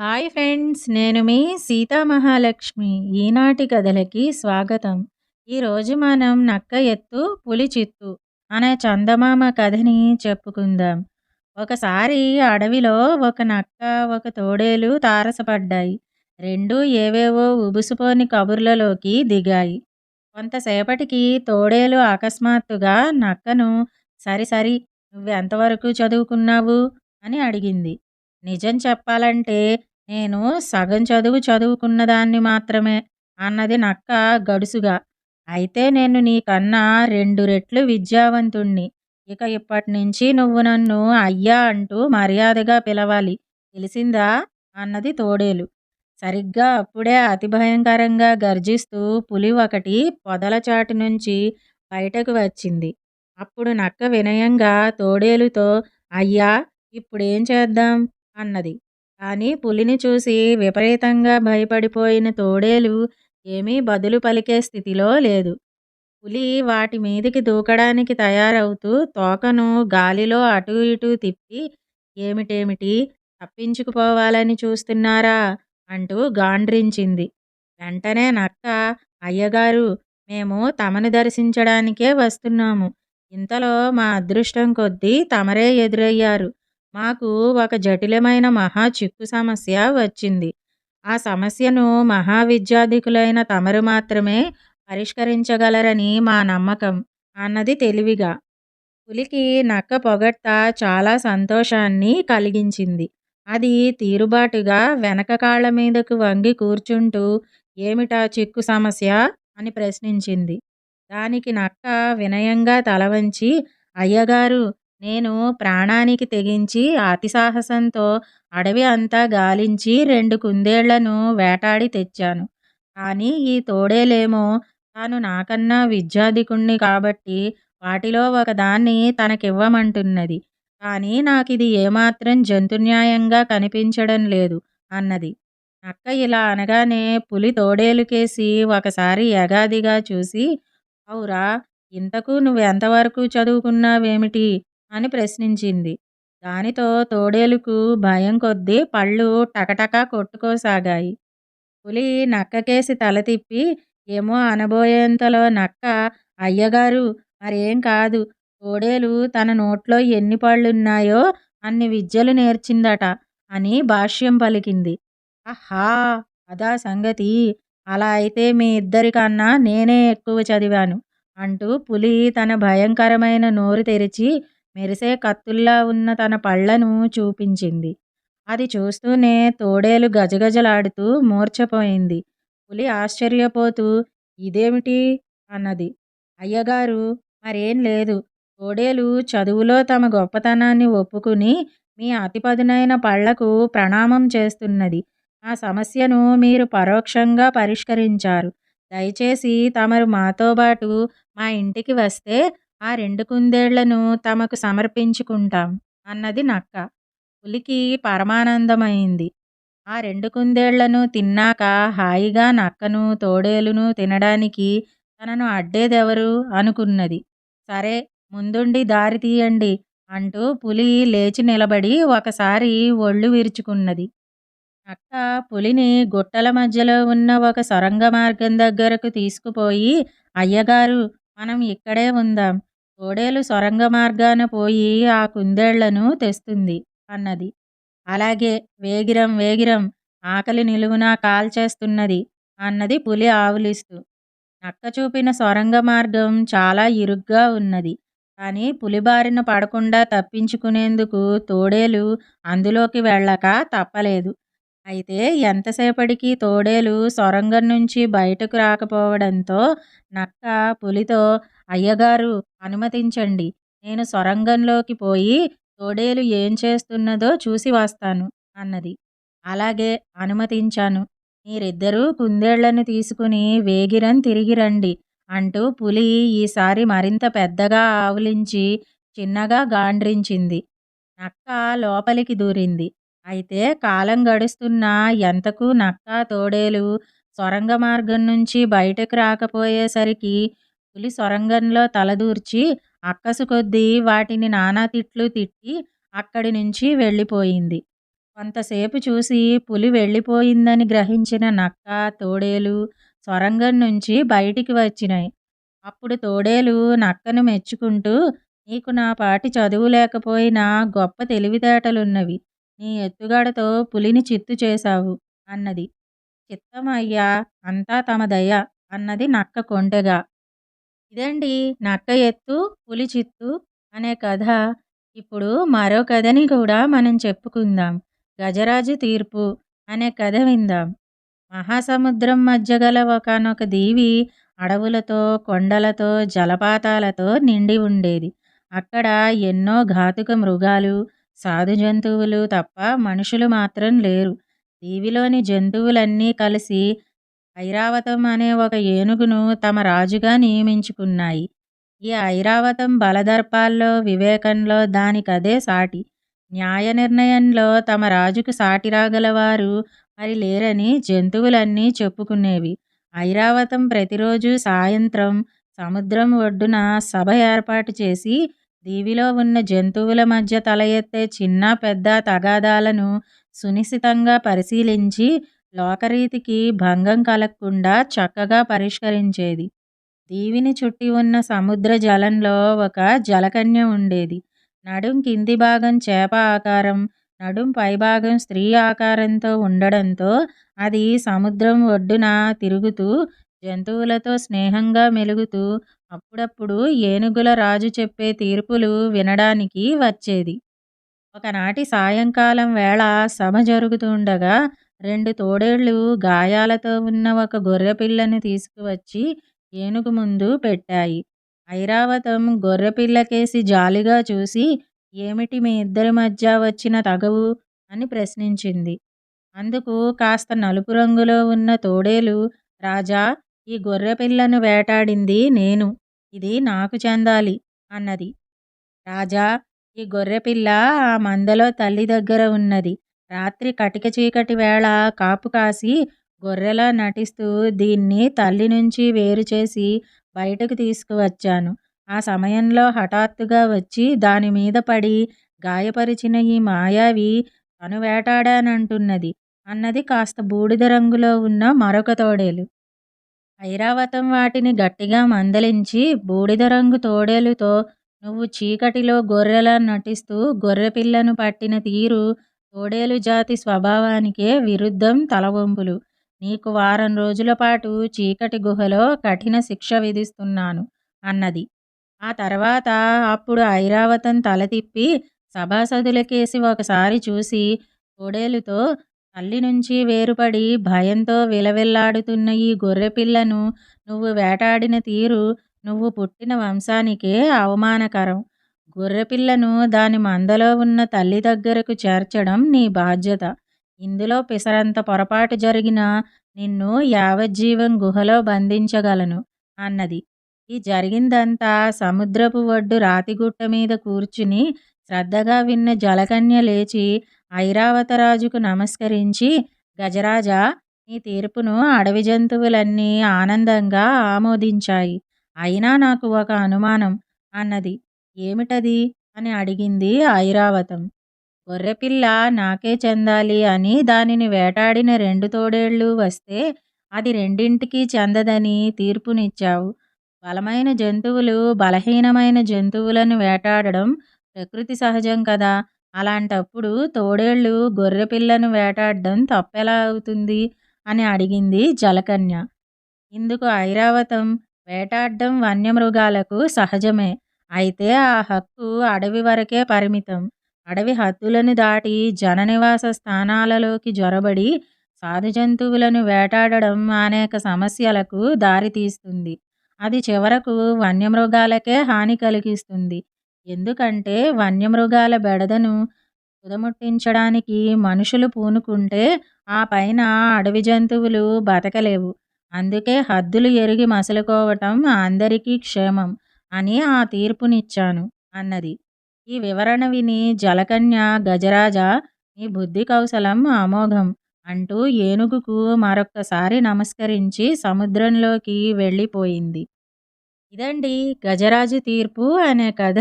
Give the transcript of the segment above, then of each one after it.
Hi friends నేను మీ సీతామహాలక్ష్మి. ఈనాటి కథలకి స్వాగతం. ఈరోజు మనం నక్క ఎత్తు పులి చిత్తు అనే చందమామ కథని చెప్పుకుందాం. ఒకసారి అడవిలో ఒక నక్క ఒక తోడేలు తారసపడ్డాయి. రెండు ఏవేవో ఉబుసుపోని కబుర్లలోకి దిగాయి. కొంతసేపటికి తోడేలు అకస్మాత్తుగా నక్కను సరి సరి నువ్వెంతవరకు చదువుకున్నావు? అని అడిగింది. నిజం చెప్పాలంటే నేను సగం చదువు చదువుకున్నదాన్ని మాత్రమే అన్నది నక్క గడుసుగా. అయితే నేను నీకన్నా రెండు రెట్లు విద్యావంతుణ్ణి. ఇక ఇప్పటి నుంచి నువ్వు నన్ను అయ్యా అంటూ మర్యాదగా పిలవాలి. తెలిసిందా? అన్నది తోడేలు. సరిగ్గా అప్పుడే అతి భయంకరంగా గర్జిస్తూ పులి ఒకటి పొదల చాటు నుంచి బయటకు వచ్చింది. అప్పుడు నక్క వినయంగా తోడేలుతో అయ్యా ఇప్పుడేం చేద్దాం? అన్నది. కానీ పులిని చూసి విపరీతంగా భయపడిపోయిన తోడేలు ఏమీ బదులు పలికే స్థితిలో లేదు. పులి వాటి మీదికి దూకడానికి తయారవుతూ తోకను గాలిలో అటు ఇటు తిప్పి ఏమిటేమిటి? తప్పించుకుపోవాలని చూస్తున్నారా? అంటూ గాండ్రించింది. వెంటనే నక్క అయ్యగారు మేము తమను దర్శించడానికే వస్తున్నాము. ఇంతలో మా అదృష్టం కొద్దీ తమరే ఎదురయ్యారు. మాకు ఒక జటిలమైన మహా చిక్కు సమస్య వచ్చింది. ఆ సమస్యను మహావిద్యాధికులైన తమరు మాత్రమే పరిష్కరించగలరని మా నమ్మకం అన్నది తెలివిగా. పులికి నక్క పొగట్ట చాలా సంతోషాన్ని కలిగించింది. అది తీరుబాటుగా వెనక కాళ్ళ మీదకు వంగి కూర్చుంటూ ఏమిటా చిక్కు సమస్య అని ప్రశ్నించింది. దానికి నక్క వినయంగా తలవంచి అయ్యగారు నేను ప్రాణానికి తెగించి అతి సాహసంతో అడవి అంతా గాలించి రెండు కుందేళ్ళను వేటాడి తెచ్చాను. కానీ ఈ తోడేలేమో తాను నాకన్నా విద్యాధికుణ్ణి కాబట్టి వాటిలో ఒకదాన్ని తనకివ్వమంటున్నది. కానీ నాకు ఇది ఏమాత్రం జంతున్యాయంగా కనిపించడం లేదు అన్నది. నక్క ఇలా అనగానే పులి తోడేలుకేసి ఒకసారి యగాదిగా చూసి అవురా ఇంతకు నువ్వు ఎంతవరకు చదువుకున్నావేమిటి? అని ప్రశ్నించింది. దానితో తోడేలుకు భయం కొద్దీ పళ్ళు టకటకా కొట్టుకోసాగాయి. పులి నక్కకేసి తల తిప్పి ఏమో అనబోయేంతలో నక్క అయ్యగారు మరేం కాదు తోడేలు తన నోట్లో ఎన్ని పళ్ళున్నాయో అన్ని విద్యలు నేర్చిందట అని భాష్యం పలికింది. అహా అదా సంగతి. అలా అయితే మీ ఇద్దరికన్నా నేనే ఎక్కువ చదివాను అంటూ పులి తన భయంకరమైన నోరు తెరిచి మెరిసే కత్తుల్లా ఉన్న తన పళ్ళను చూపించింది. అది చూస్తూనే తోడేలు గజగజలాడుతూ మూర్చపోయింది పులి ఆశ్చర్యపోతూ ఇదేమిటి? అన్నది. అయ్యగారు మరేం లేదు. తోడేలు చదువులో తమ గొప్పతనాన్ని ఒప్పుకుని మీ అతిపదునైన పళ్ళకు ప్రణామం చేస్తున్నది. ఆ సమస్యను మీరు పరోక్షంగా పరిష్కరించారు. దయచేసి తమరు మాతో పాటు మా ఇంటికి వస్తే ఆ రెండు కుందేళ్ళను తమకు సమర్పించుకుంటాం అన్నది నక్క. పులికి పరమానందమైంది. ఆ రెండు కుందేళ్ళను తిన్నాక హాయిగా నక్కను తోడేలును తినడానికి తనను అడ్డేదెవరు అనుకున్నది. సరే ముందుండి దారి తీయండి అంటూ పులి లేచి నిలబడి ఒకసారి ఒళ్ళు విరుచుకున్నది. నక్క పులిని గుట్టల మధ్యలో ఉన్న ఒక సొరంగ మార్గం దగ్గరకు తీసుకుపోయి అయ్యగారు మనం ఇక్కడే ఉందాం. తోడేలు సొరంగ మార్గాన పోయి ఆ కుందేళ్ళను తెస్తుంది అన్నది. అలాగే వేగిరం వేగిరం ఆకలి నిలువునా కాల్చేస్తున్నది అన్నది పులి ఆవులిస్తూ. నక్క చూపిన సొరంగ మార్గం చాలా ఇరుగ్గా ఉన్నది. కానీ పులిబారిన పడకుండా తప్పించుకునేందుకు తోడేలు అందులోకి వెళ్ళక తప్పలేదు. అయితే ఎంతసేపటికి తోడేలు సొరంగం నుంచి బయటకు రాకపోవడంతో నక్క పులితో అయ్యగారు అనుమతించండి. నేను సొరంగంలోకి పోయి తోడేలు ఏం చేస్తున్నదో చూసి వస్తాను అన్నది. అలాగే అనుమతించాను. మీరిద్దరూ కుందేళ్ళను తీసుకుని వేగిరం తిరిగి రండి అంటూ పులి ఈసారి మరింత పెద్దగా ఆవులించి చిన్నగా గాండ్రించింది. నక్క లోపలికి దూరింది. అయితే కాలం గడుస్తున్నా ఎంతకు నక్క తోడేలు సొరంగ మార్గం నుంచి బయటకు రాకపోయేసరికి పులి సొరంగంలో తలదూర్చి అక్కసు కొద్దీ వాటిని నానా తిట్లు తిట్టి అక్కడి నుంచి వెళ్ళిపోయింది. కొంతసేపు చూసి పులి వెళ్ళిపోయిందని గ్రహించిన నక్క తోడేలు సొరంగం నుంచి బయటికి వచ్చినాయి. అప్పుడు తోడేలు నక్కను మెచ్చుకుంటూ నీకు నా పాటి చదువు లేకపోయినా గొప్ప తెలివితేటలున్నవి. నీ ఎత్తుగాడతో పులిని చిత్తు చేశావు అన్నది. చిత్తమయ్యా అంతా తమ దయ అన్నది నక్క కొంటెగా ఇదండి నక్క ఎత్తు పులి చిత్తు అనే కథ. ఇప్పుడు మరో కథని కూడా మనం చెప్పుకుందాం. గజరాజు తీర్పు అనే కథ విందాం. మహాసముద్రం మధ్య గల ఒకనొక దీవి అడవులతో కొండలతో జలపాతాలతో నిండి ఉండేది. అక్కడ ఎన్నో ఘాతుక మృగాలు సాధు జంతువులు తప్ప మనుషులు మాత్రం లేరు. దీవిలోని జంతువులన్నీ కలిసి ఐరావతం అనే ఒక ఏనుగును తమ రాజుగా నియమించుకున్నాయి. ఈ ఐరావతం బలదర్పాల్లో వివేకంలో దానికదే సాటి. న్యాయ నిర్ణయంలో తమ రాజుకు సాటి రాగలవారు మరి లేరని జంతువులన్నీ చెప్పుకునేవి. ఐరావతం ప్రతిరోజు సాయంత్రం సముద్రం ఒడ్డున సభ ఏర్పాటు చేసి దీవిలో ఉన్న జంతువుల మధ్య తల ఎత్తే చిన్న పెద్ద తగాదాలను సునిశితంగా పరిశీలించి లోకరీతికి భంగం కలగకుండా చక్కగా పరిష్కరించేది. దీవిని చుట్టి ఉన్న సముద్ర జలంలో ఒక జలకన్య ఉండేది. నడుం కింది భాగం చేప ఆకారం నడుం పైభాగం స్త్రీ ఆకారంతో ఉండడంతో అది సముద్రం ఒడ్డున తిరుగుతూ జంతువులతో స్నేహంగా మెలుగుతూ అప్పుడప్పుడు ఏనుగుల రాజు చెప్పే తీర్పులు వినడానికి వచ్చేది. ఒకనాటి సాయంకాలం వేళ సభ జరుగుతుండగా రెండు తోడేళ్ళు గాయాలతో ఉన్న ఒక గొర్రెపిల్లను తీసుకువచ్చి ఏనుగు ముందు పెట్టాయి. ఐరావతం గొర్రెపిల్లకేసి జాలిగా చూసి ఏమిటి మీ ఇద్దరి మధ్య వచ్చిన తగవు? అని ప్రశ్నించింది. అందుకు కాస్త నలుపు రంగులో ఉన్న తోడేలు రాజా ఈ గొర్రెపిల్లను వేటాడింది నేను. ఇది నాకు చెందాలి అన్నది. రాజా ఈ గొర్రెపిల్ల ఆ మందలో తల్లి దగ్గర ఉన్నది. రాత్రి కటిక చీకటి వేళ కాపు కాసి గొర్రెలా నటిస్తూ దీన్ని తల్లి నుంచి వేరు చేసి బయటకు తీసుకువచ్చాను. ఆ సమయంలో హఠాత్తుగా వచ్చి దాని మీద పడి గాయపరిచిన ఈ మాయావి తను వేటాడానంటున్నది అన్నది కాస్త బూడిద రంగులో ఉన్న మరొక తోడేలు. ఐరావతం వాటిని గట్టిగా మందలించి బూడిద రంగు తోడేలుతో నువ్వు చీకటిలో గొర్రెలా నటిస్తూ గొర్రెపిల్లను పట్టిన తీరు తోడేలు జాతి స్వభావానికే విరుద్ధం తలవంపులు. నీకు వారం రోజుల పాటు చీకటి గుహలో కఠిన శిక్ష విధిస్తున్నాను అన్నది. ఆ తర్వాత అప్పుడు ఐరావతం తల తిప్పి సభాసదులకేసి ఒకసారి చూసి తోడేలుతో తల్లి నుంచి వేరుపడి భయంతో విలవిల్లాడుతున్న ఈ గొర్రెపిల్లను నువ్వు వేటాడిన తీరు నువ్వు పుట్టిన వంశానికే అవమానకరం. గొర్రెపిల్లను దాని మందలో ఉన్న తల్లి దగ్గరకు చేర్చడం నీ బాధ్యత. ఇందులో పిసరంత పొరపాటు జరిగినా నిన్ను యావజ్జీవం గుహలో బంధించగలను అన్నది. ఈ జరిగిందంతా సముద్రపు ఒడ్డు రాతిగుట్ట మీద కూర్చుని శ్రద్ధగా విన్న జలకన్య లేచి ఐరావతరాజుకు నమస్కరించి గజరాజా నీ తీర్పును అడవి జంతువులన్నీ ఆనందంగా ఆమోదించాయి. అయినా నాకు ఒక అనుమానం అన్నది. ఏమిటది? అని అడిగింది ఐరావతం. గొర్రెపిల్ల నాకే చెందాలి అని దానిని వేటాడిన రెండు తోడేళ్ళు వస్తే అది రెండింటికి చెందదని తీర్పునిచ్చావు. బలమైన జంతువులు బలహీనమైన జంతువులను వేటాడడం ప్రకృతి సహజం కదా. అలాంటప్పుడు తోడేళ్ళు గొర్రెపిల్లను వేటాడడం తప్పెలా అవుతుంది? అని అడిగింది జలకన్య. ఇందుకు ఐరావతం వేటాడడం వన్యమృగాలకు సహజమే. అయితే ఆ హక్కు అడవి వరకే పరిమితం. అడవి హద్దులను దాటి జననివాస స్థానాలలోకి జొరబడి సాధు జంతువులను వేటాడడం అనేక సమస్యలకు దారితీస్తుంది అది చివరకు వన్యమృగాలకే హాని కలిగిస్తుంది. ఎందుకంటే వన్యమృగాల బెడదను కుదముట్టించడానికి మనుషులు పూనుకుంటే ఆ పైన అడవి జంతువులు బతకలేవు. అందుకే హద్దులు ఎరిగి మసలుకోవటం అందరికీ క్షేమం. అని ఆ తీర్పునిచ్చాను అన్నది. ఈ వివరణ విని జలకన్య గజరాజ నీ బుద్ధి కౌశలం అమోఘం అంటూ ఏనుగుకు మరొక్కసారి నమస్కరించి సముద్రంలోకి వెళ్ళిపోయింది. ఇదండి గజరాజు తీర్పు అనే కథ.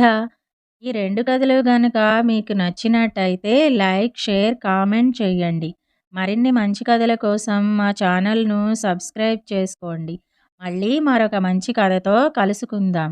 ఈ రెండు కథలు గనుక మీకు నచ్చినట్టయితే లైక్ షేర్ కామెంట్ చేయండి మరిన్ని మంచి కథల కోసం మా ఛానల్ను సబ్స్క్రైబ్ చేసుకోండి. మళ్ళీ మరొక మంచి కథతో కలుసుకుందాం.